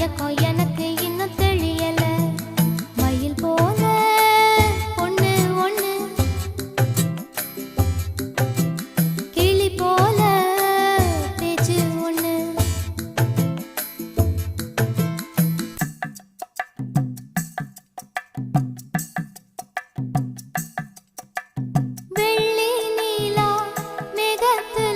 மயக்கம் எனக்கு இன்னும் தெரியல மயில் போல ஒண்ணு ஒண்ணு. கிளி போல பேச்சு ஒண்ணு. வெள்ளி நீலா மேகத்து